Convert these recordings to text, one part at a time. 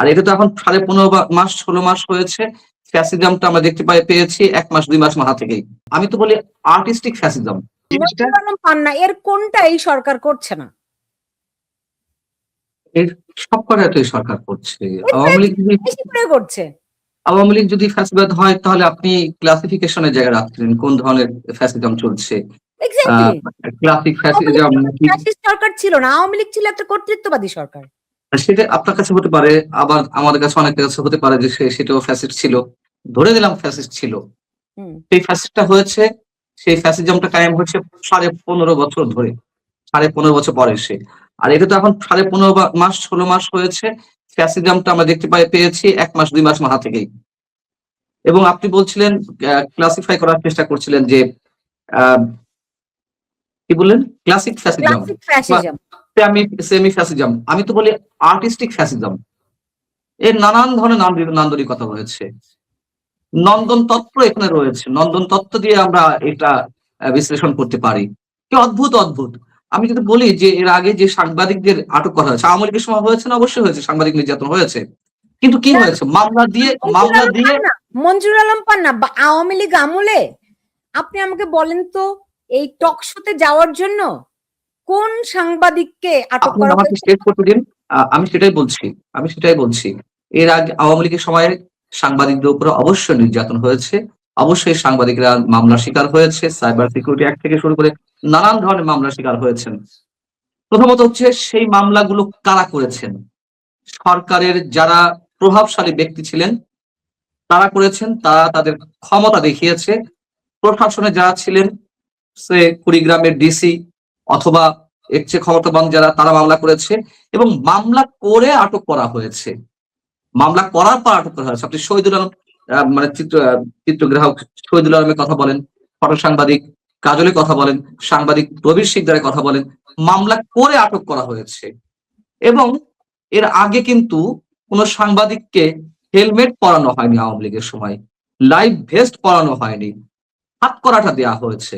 আর এটা তো এখন সাড়ে পনেরো মাস ষোলো মাস হয়েছে। ফ্যাসিজমটা আমরা দেখতে পাই পেয়েছি এক মাস দুই মাস মাথা থেকেই। আমি তো বলি আর্টিস্টিক ফ্যাসিজম জিনিসটা মনিরুল এর কোনটা এই সরকার করছে না? এর সব কটা তো সরকার করছে। আওয়ামী লীগ করছে। আওয়ামী লীগ যদি ফ্যাসিবাদ হয় তাহলে আপনি ক্লাসিফিকেশনের জায়গায় রাখছেন কোন ধরনের ফ্যাসিজম চলছে। ক্লাসিক ফ্যাসিজম সরকার ছিল না আওয়ামী লীগ ছিল একটা কর্তৃত্ববাদী সরকার। সেটা আপনার কাছে হতে পারে আবার আমাদের কাছে অনেকের কাছে হতে পারে যে সে- সেটাও ফ্যাসিস্ট ছিল। ধরে দিলাম ফ্যাসিস্ট ছিল। সেই ফ্যাসিস্টটা হয়েছে সেই ফ্যাসিজমটা কায়েম হচ্ছে সাড়ে পনেরো বছর ধরে সাড়ে পনেরো বছর পরে এসে আর এটা তো এখন সাড়ে পনেরো মাস ষোলো মাস হয়েছে ফ্যাসিজমটা আমরা দেখতে পাই পেয়েছি এক মাস দুই মাস মাথা থেকেই। এবং আপনি বলছিলেন ক্লাসিফাই করার চেষ্টা করছিলেন যে আহ, কি বললেন? ক্লাসিক ফ্যাসিজম আমি সেমি ফ্যাসিজম আমি তো বলি আর্টিস্টিক ফ্যাসিজম এর নানান ধরনের নাম নান্দনিকতা রয়েছে। নন্দন তত্ত্ব এখানে রয়েছে। নন্দন তত্ত্ব দিয়ে আমরা এটা বিশ্লেষণ করতে পারি। কি অদ্ভুত অদ্ভুত। আমি যদি বলি যে এর আগে যে সাংবাদিকদের আটক করা হয়েছে আওয়ামী লীগের সময় হয়েছে না? অবশ্যই হয়েছে। সাংবাদিক নির্যাতন হয়েছে। কিন্তু কি হয়েছে? মামলা দিয়ে মামলা দিয়ে মঞ্জুর আলম পান্না বা আওয়ামী লীগ আমলে? আপনি আমাকে বলেন তো এই টক শোতে যাওয়ার জন্য কোন সাংবাদিককে আটক করা আমাকে হয়েছে? স্টেট করতে দিন। আমি সেটাই বলছি আমি সেটাই বলছি। এর আগে আওয়ামী লীগের সময় সাংবাদিকদের উপরে অবশ্যই নির্যাতন হয়েছে। অবশ্যই সাংবাদিকরা মামলার শিকার হয়েছে। সাইবার সিকিউরিটি অ্যাক্ট থেকে শুরু করে নানান ধরনের মামলার শিকার হয়েছেন। প্রথমত হচ্ছে সেই মামলাগুলো কারা করেছেন? সরকারের যারা প্রভাবশালী ব্যক্তি ছিলেন তারা করেছেন তারা তাদের ক্ষমতা দেখিয়েছে। প্রশাসনে যারা ছিলেন সে কুড়িগ্রামের ডিসি অথবা এর চেয়ে ক্ষমতাবান যারা, তারা মামলা করেছে এবং মামলা করে আটক করা হয়েছে। মামলা করার পর আটক করা হয়েছে। আপনি শহীদুল আলম মানে চিত্র চিত্রগ্রাহক শহীদুল আলমের কথা বলেন, ফটো সাংবাদিক কাজলে কথা বলেন, সাংবাদিক প্রবীর শিকদারের কথা বলেন, মামলা করে আটক করা হয়েছে। এবং এর আগে কিন্তু কোনো সাংবাদিককে হেলমেট পরানো হয়নি আওয়ামী লীগের সময়। লাইভ ভেস্ট পরানো হয়নি। হাত করাটা দেওয়া হয়েছে।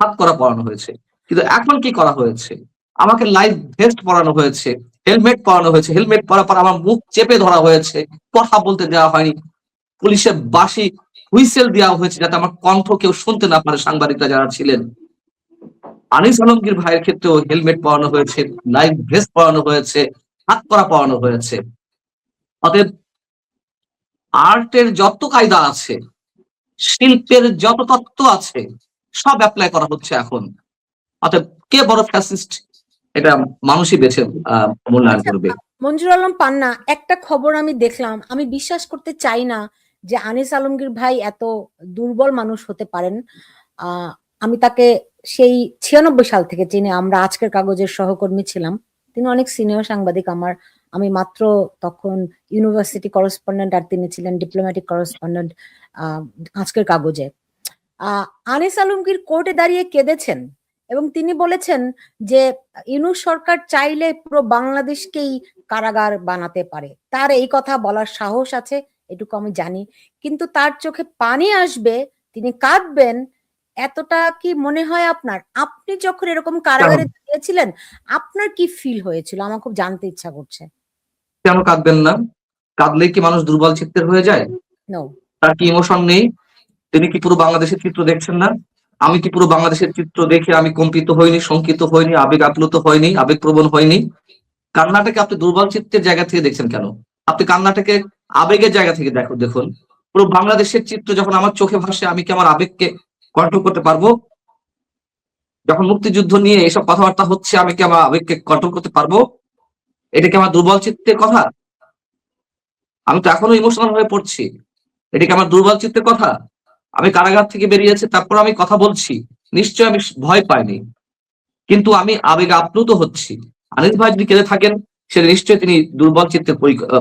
হাত করা পরানো হয়েছে। কিন্তু এখন কি করা হয়েছে? আমাকে লাইফ ভেস্ট পরানো হয়েছে হেলমেট পরানো হয়েছে হেলমেট পরার পর আমার মুখ চেপে ধরা হয়েছে, কথা বলতে দেওয়া হয়নি পুলিশের বাসি হুইসেল দেওয়া হয়েছে যাতে আমার কণ্ঠ কেউ শুনতে না পারে, সাংবাদিকরা যারা ছিলেন। আনিস আলমগীর ভাইয়ের ক্ষেত্রেও হেলমেট পরানো হয়েছে লাইফ ভেস্ট পরানো হয়েছে, হাত করা পরানো হয়েছে। অতএব আর্টের যত কায়দা আছে, শিল্পের যত তত্ত্ব আছে, সব অ্যাপ্লাই করা হচ্ছে এখন। অতএব কে বড় ফ্যাসিস্ট এটা মানুষই বেছে মূল্যায়ন করবে। মঞ্জুর আলম পান্না একটা খবর আমি দেখলাম আমি বিশ্বাস করতে চাই না যে আনিস আলমগীর ভাই এত দুর্বল মানুষ হতে পারেন। আমি তাকে সেই ছিয়ানব্বই সাল থেকে চিনি আমরা আজকের কাগজের সহকর্মী ছিলাম তিনি অনেক সিনিয়র সাংবাদিক আমার আমি মাত্র তখন ইউনিভার্সিটি করসপন্ডেন্ট আর তিনি ছিলেন ডিপ্লোম্যাটিক করসপন্ডেন্ট আজকের কাগজে। আহ, আনিস আলমগীর কোর্টে দাঁড়িয়ে কেঁদেছেন। এবং তিনি বলেছেন যে ইউনুস সরকার চাইলে পুরো বাংলাদেশকেই কারাগার বানাতে পারে। তার এই কথা বলার সাহস আছে এটুকু আমি জানি। কিন্তু তার চোখে পানি আসবে তিনি কাঁদবেন এতটা কি মনে হয় আপনার? আপনি যখন এরকম কারাগারে দিয়েছিলেন আপনার কি ফিল হয়েছিল? আমার খুব জানতে ইচ্ছা করছে। কেন কাঁদবেন না? কাঁদলেই কি মানুষ দুর্বল চিত্তের হয়ে যায়? নো তার কি ইমোশন নেই? তিনি কি পুরো বাংলাদেশের চিত্র দেখছেন না? আমি কি পুরো বাংলাদেশের চিত্র দেখে আমি কম্পিত হইনি, শঙ্কিত হইনি, আবেগ আপ্লুত হয়নি আবেগ প্রবণ হইনি? কান্নাটাকে আপনি দুর্বল চিত্রের জায়গা থেকে দেখছেন কেন? আপনি কান্নাটাকে আবেগের জায়গা থেকে দেখো, দেখুন। পুরো বাংলাদেশের চিত্র যখন আমার চোখে ভাসে, আমি কি আমার আবেগকে কন্ট্রোল করতে পারব? যখন মুক্তিযুদ্ধ নিয়ে এসব কথাবার্তা হচ্ছে, আমি কি আমার আবেগকে কন্ট্রোল করতে পারব? এটা কি আমার দুর্বল চিত্তের কথা? আমি তো এখনও ইমোশনাল হয়ে পড়ছি। এটা কি আমার দুর্বল চিত্তের কথা? আমি কারাগার থেকে বেরিয়েছে, তারপর আমি কথা বলছি। নিশ্চয় আমি ভয় পাইনি। কিন্তু আমি আবেগ আপ্লুত হচ্ছি। আনিস ভাই যদি কেঁদে থাকেন, সে নিশ্চয় তিনি দুর্বল চিত্তের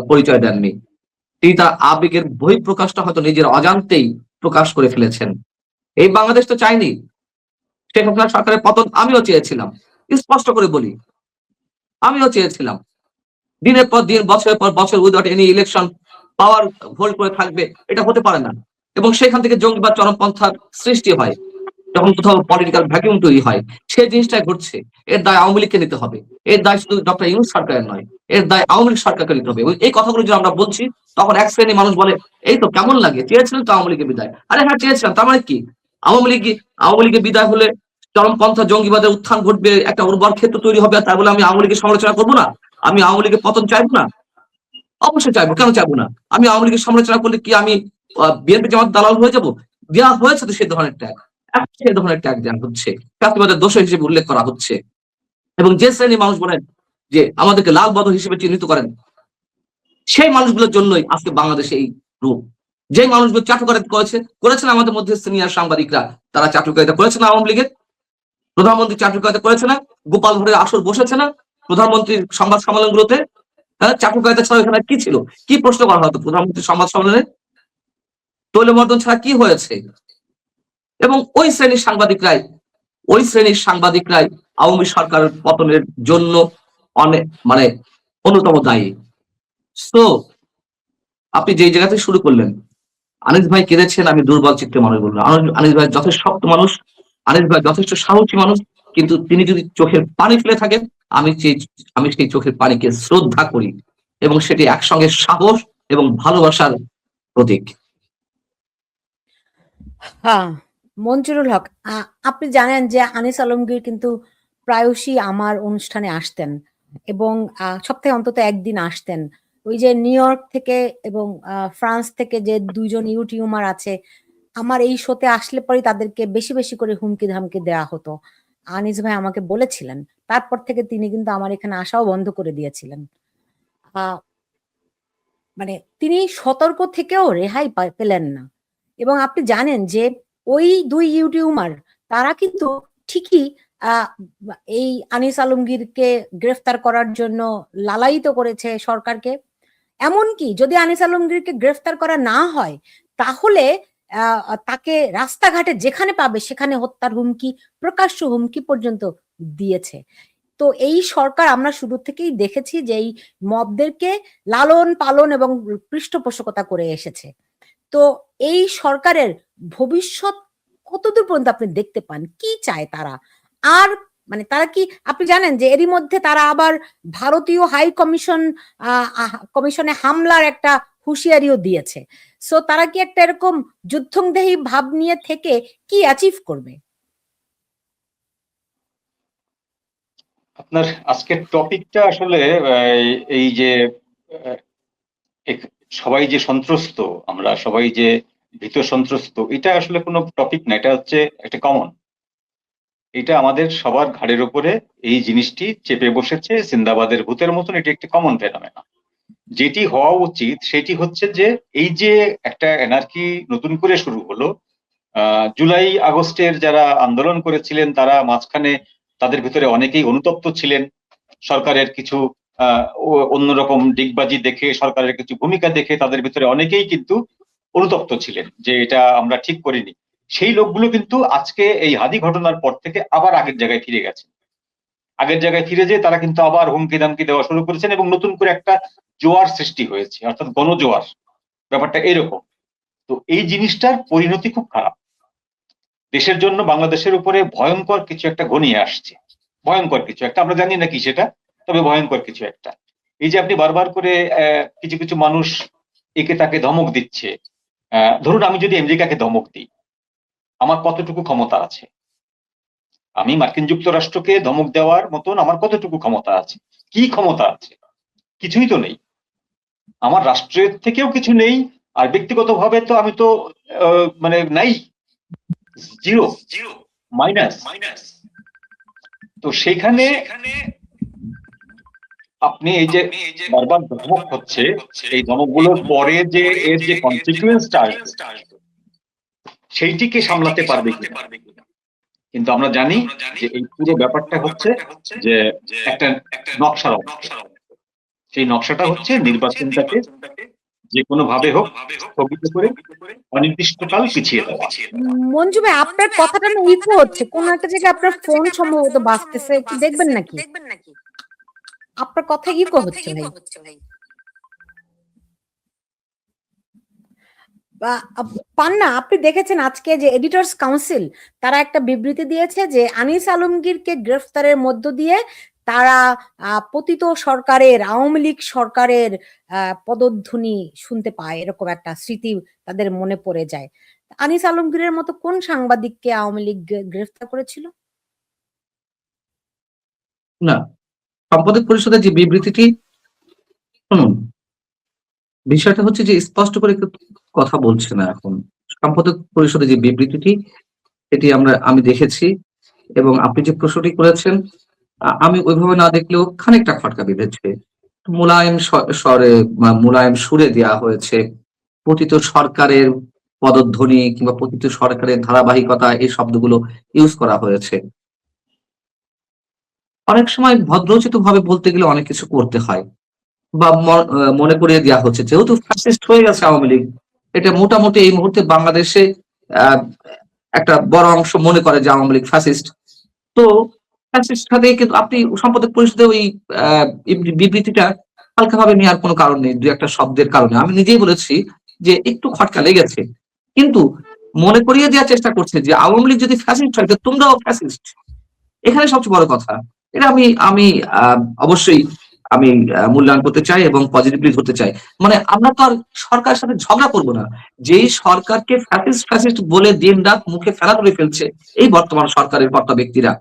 পরিচয় দেননি। তিনি তার আবেগের বহি প্রকাশটা হয়তো নিজের অজান্তেই প্রকাশ করে ফেলেছেন। এই বাংলাদেশ তো চাইনি। শেখ হাসিনা সরকারের পতন আমিও চেয়েছিলাম। স্পষ্ট করে বলি, আমিও চেয়েছিলাম। দিনের পর দিন, বছরের পর বছর without any election, power hold করে থাকবে, এটা হতে পারে না। এবং সেখান থেকে জঙ্গিবাদ চরমপন্থার সৃষ্টি হয়। যখন কোথাও পলিটিক্যাল ভ্যাকিউম তৈরি হয়, সেই জিনিসটাই ঘটছে। এর দায় আওয়ামী লীগকে নিতে হবে। এর দায় শুধু ডক্টর ইউনুস সরকারের নয়, এর দায় আওয়ামী লীগ সরকারকে নিতে হবে। এই কথাগুলো যদি আমরা বলছি, তখন এক শ্রেণি মানুষ বলে, এই তো কেমন লাগে? চেয়েছিলেন তো আওয়ামী লীগের বিদায়। আরে হ্যাঁ চেয়েছিলাম, তার মানে কি? আওয়ামী লীগ, আওয়ামী লীগের বিদায় হলে চরমপন্থা জঙ্গিবাদের উত্থান ঘটবে, একটা উর্বর ক্ষেত্র তৈরি হবে তাই বলে আমি আওয়ামী লীগের সমালোচনা করব না? আমি আওয়ামী লীগের পতন চাইব না? অবশ্যই চাইব, কেন চাইব না? আমি আওয়ামী লীগের সমালোচনা করলে কি আমি বিএনপি জামাত দালাল হয়ে যাব দেওয়া হয়েছে তো সেই ধরনের ট্যাগ সে ধরনের ট্যাগ দেওয়া হচ্ছে। চাকরিবাদের দোষ হিসেবে উল্লেখ করা হচ্ছে। এবং যে শ্রেণির মানুষ বলেন যে আমাদেরকে লাল বদল হিসেবে চিহ্নিত করেন, সেই মানুষগুলোর জন্যই আজকে বাংলাদেশে এই রূপ। যে মানুষগুলো চাটুকারিতা করেছে, করেছেন আমাদের মধ্যে সিনিয়র সাংবাদিকরা। তারা চাটুকারিতা করেছে না আওয়ামী লীগের? প্রধানমন্ত্রী চাটুকারিতা করেছে না? গোপাল ভরে আসর বসেছে না প্রধানমন্ত্রীর সংবাদ সম্মেলনগুলোতে? হ্যাঁ চাটুকারিতা ছাড়া এখানে কি ছিল? কি প্রশ্ন করা হতো প্রধানমন্ত্রী সংবাদ সম্মেলনে? তৈলমর্দন ছাড়া কি হয়েছে? এবং ওই শ্রেণির সাংবাদিকরাই, ওই শ্রেণির সাংবাদিকরাই আওয়ামী সরকারের পতনের জন্য অনেক মানে অন্যতম দায়ী। তো আপনি যেই জায়গা থেকে শুরু করলেন, আনিস ভাই কেঁদেছেন, আমি দুর্বল চিত্তে মানুষ বললাম আনিস ভাই যথেষ্ট শক্ত মানুষ, আনিস ভাই যথেষ্ট সাহসী মানুষ, কিন্তু তিনি যদি চোখের পানি ফেলে থাকেন, আমি সেই আমি সেই চোখের পানিকে শ্রদ্ধা করি এবং সেটি একসঙ্গে সাহস এবং ভালোবাসার প্রতীক। হ্যাঁ মঞ্জুরুল হক আপনি জানেন যে আনিস আলমগীর কিন্তু প্রায়শই আমার অনুষ্ঠানে আসতেন এবং সপ্তাহে অন্তত একদিন আসতেন। ওই যে নিউ ইয়র্ক থেকে এবং ফ্রান্স থেকে যে দুইজন ইউটিউবার আছে, আমার এই শোতে আসলে পরে তাদেরকে বেশি বেশি করে হুমকি ধামকি দেওয়া হতো। আনিস ভাই আমাকে বলেছিলেন, তারপর থেকে তিনি কিন্তু আমার এখানে আসাও বন্ধ করে দিয়েছিলেন। মানে তিনি সতর্ক থেকেও রেহাই পেলেন না। এবং আপনি জানেন যে ওই দুই ইউটিউবার, তারা কিন্তু ঠিকই এই আনিস আলমগীরকে গ্রেফতার করার জন্য লালায়িত করেছে সরকারকে। এমনকি যদি আনিস আলমগীরকে গ্রেফতার করা না হয়, তাহলে তাকে রাস্তাঘাটে যেখানে পাবে সেখানে হত্যার হুমকি, প্রকাশ্য হুমকি পর্যন্ত দিয়েছে। তো এই সরকার আমরা শুরু থেকেই দেখেছি যে এই মবদেরকে লালন পালন এবং পৃষ্ঠপোষকতা করে এসেছে। তো এই সরকারের ভবিষ্যৎ কতদূর পর্যন্ত আপনি দেখতে পান? কি চায় তারা? আর মানে তারা কি, আপনি জানেন যে এরই মধ্যে তারা আবার ভারতীয় হাই কমিশন কমিশনে হামলার একটা হুঁশিয়ারিও দিয়েছে। সো তারা কি একটা এরকম যুদ্ধংদেহী ভাব নিয়ে থেকে কি অ্যাচিভ করবে? আপনার আজকের টপিকটা আসলে এই- যে সবাই যে সন্ত্রস্ত, আমরা সবাই যে ভীত সন্ত্রস্ত, এটা আসলে কোনো টপিক না, এটা হচ্ছে একটা কমন এটা আমাদের সবার ঘাড়ের উপরে এই জিনিসটি চেপে বসেছে, জিন্দাবাদের ভূতের মতন এটি একটি কমন ফেনোমেনা যেটি হওয়া উচিত, সেটি হচ্ছে যে এই যে একটা এনার্কি নতুন করে শুরু হলো জুলাই আগস্টের যারা আন্দোলন করেছিলেন, তারা মাঝখানে তাদের ভিতরে অনেকেই অনুতপ্ত ছিলেন। সরকারের কিছু অন্যরকম দিগবাজি দেখে, সরকারের কিছু ভূমিকা দেখে তাদের ভিতরে অনেকেই কিন্তু অনুতপ্ত ছিলেন যে এটা আমরা ঠিক করিনি। সেই লোকগুলো কিন্তু আজকে এই হাদি ঘটনার পর থেকে আবার আগের জায়গায় ফিরে গেছে। আগের জায়গায় ফিরে যেয়ে তারা কিন্তু আবার হুমকি দামকি দেওয়া শুরু করেছেন এবং নতুন করে একটা জোয়ার সৃষ্টি হয়েছে, অর্থাৎ গণজোয়ার। ব্যাপারটা এরকম। তো এই জিনিসটার পরিণতি খুব খারাপ। দেশের জন্য বাংলাদেশের উপরে ভয়ঙ্কর কিছু একটা ঘনিয়ে আসছে। ভয়ঙ্কর কিছু একটা। আমরা জানি না কি সেটা। তবে ভয়ঙ্কর কিছু একটা। এই যে আপনি বারবার করে কিছু কিছু মানুষ একে তাকে ধমক দিচ্ছে ধরুন আমি যদি আমেরিকাকে ধমক দিই আমার কতটুকু ক্ষমতা আছে? আমি মার্কিন যুক্তরাষ্ট্রকে ধমক দেওয়ার মতন আমার কতটুকু ক্ষমতা আছে? কি ক্ষমতা আছে? কিছুই তো নেই। আমার রাষ্ট্রের থেকেও কিছু নেই আর ব্যক্তিগতভাবে তো আমি তো মানে নাই। জিরো জিরো মাইনাস মাইনাস তো সেখানে আপনি এই যে বারবার ধমক হচ্ছে এই ধমকগুলোর পরে যে এর যে কনসিকুয়েন্সটা আসবে সেইটিকে সামলাতে পারবে কিনা? কিন্তু আমরা জানি যে এই পুরো ব্যাপারটা হচ্ছে যে একটা নকশার সেই নকশাটা হচ্ছে নির্বাচনটাকে যে কোনো ভাবে হোক স্থগিত করে অনির্দিষ্টকাল পিছিয়ে দেওয়া। মঞ্জু ভাই আপনার কথাটা না ইকো হচ্ছে। কোন একটা জায়গায় আপনার ফোন সম্ভবত বাজতেছে নাকি? দেখবেন নাকি? আপনার কথা ইকো হচ্ছে ভাই। বা- আপ- পান না আপনি দেখেছেন আজকে যে এডিটর্স কাউন্সিল তারা একটা বিবৃতি দিয়েছে যে আনিস আলমগীরকে গ্রেফতারের মধ্য দিয়ে তারা আহ, পতিত সরকারের আওয়ামী লীগ সরকারের আহ, পদধ্বনি শুনতে পায় এরকম একটা স্মৃতি তাদের মনে পড়ে যায়। আনিস আলমগীরের মতো কোন সাংবাদিককে আওয়ামী লীগ গ্রেফতার করেছিল? না সম্পাদক পরিষদের যে বিবৃতিটি, শুনুন। বিষয়টা হচ্ছে যে স্পষ্ট করে কথা বলছে না এখন। সম্পাদক পরিষদের যে বিবৃতিটি, এটি আমরা, আমি দেখেছি এবং আপনি যে প্রশ্নটি করেছেন আমি ওইভাবে না দেখলেও খানিকটা খটকা বিঁধেছে। মোলায়েম স্বরে মোলায়েম সুরে দেওয়া হয়েছে। পতিত সরকারের পদধ্বনি কিংবা পতিত সরকারের ধারাবাহিকতা এই শব্দগুলো ইউজ করা হয়েছে। অনেক সময় ভদ্রোচিত ভাবে বলতে গেলে অনেক কিছু করতে হয়। বা মনে করিয়ে দেওয়া হচ্ছে। যেহেতু ফ্যাসিস্ট হয়ে গেছে আওয়ামী লীগ, এটা মোটামুটি এই মুহূর্তে বাংলাদেশে একটা বড় অংশ মনে করে যে আওয়ামী লীগ ফ্যাসিস্ট তো ফ্যাসিস্ট কিন্তু আপনি সম্পাদক পরিষদে ওই বিবৃতিটা হালকাভাবে নেওয়ার কোনো কারণ নেই, দু একটা শব্দের কারণে। আমি নিজেই বলেছি যে একটু খটকা লেগেছে। কিন্তু মনে করিয়ে দেওয়ার চেষ্টা করছে যে আওয়ামী লীগ যদি ফ্যাসিস্ট হয় তোমরাও ফ্যাসিস্ট এখানে সবচেয়ে বড় কথা এটা আমি আমি অবশ্যই আমি মূল্যায়ন করতে চাই এবং পজিটিভলি ধরতে চাই। মানে আমরা তো আর সরকারের সাথে ঝগড়া করব না। যেই সরকারকে ফ্যাসিস্ট ফ্যাসিস্ট বলে দিন রাত মুখে ফেলা করে ফেলছে, এই বর্তমান সরকারের কর্তা ব্যক্তিরা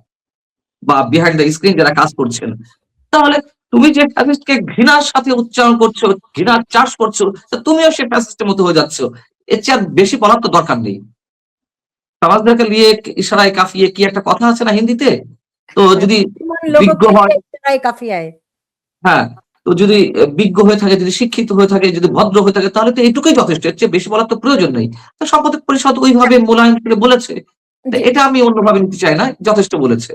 বা বিহাইন্ড দ্য স্ক্রিন যারা কাজ করছেন। তাহলে তুমি যে ফ্যাসিস্টকে ঘৃণার সাথে উচ্চারণ করছ, ঘৃণার চাষ করছ তুমিও সে ফ্যাসিস্টের মতো হয়ে যাচ্ছ। এর চেয়ে বেশি বলার তো দরকার নেই। সমাজদেরকে নিয়ে ইশারায় কাফিয়ে কি একটা কথা আছে না হিন্দিতে? তো যদি বিজ্ঞ হয়। হ্যাঁ তো যদি বিজ্ঞ হয়ে থাকে যদি শিক্ষিত হয়ে থাকে যদি ভদ্র হয়ে থাকে তাহলে তো এটুকুই যথেষ্ট হচ্ছে চেয়ে বেশি বলার তো প্রয়োজন নেই। তো সম্পাদক পরিষদ ওইভাবে মূল্যায়ন করে বলেছে। এটা আমি অন্যভাবে নিতে চাই না যথেষ্ট বলেছে।